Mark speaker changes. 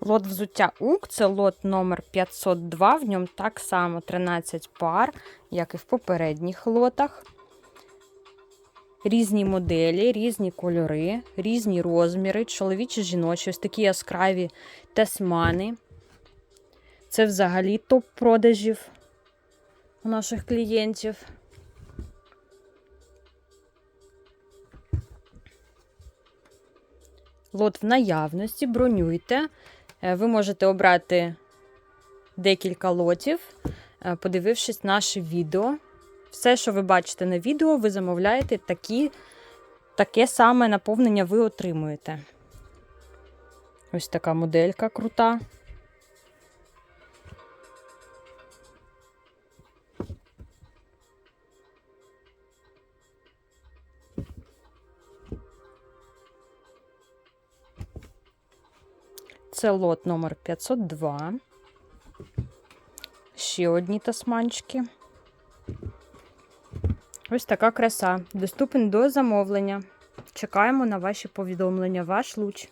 Speaker 1: Лот взуття УК це лот номер 502. В ньому так само 13 пар, як і в попередніх лотах. Різні моделі, різні кольори, різні розміри, чоловічі, жіночі, ось такі яскраві тесмани. Це взагалі топ продажів у наших клієнтів. Лот в наявності, бронюйте. Е, Ви можете обрати декілька лотів, е, подивившись наше відео. Все, що ви бачите на відео, ви замовляєте, такі, таке саме наповнення ви отримуєте. Ось така моделька крута. Це лот номер 502. Ще одні тасманчики. Ось така краса. Доступен до замовлення. Чекаємо на ваші повідомлення. Ваш луч.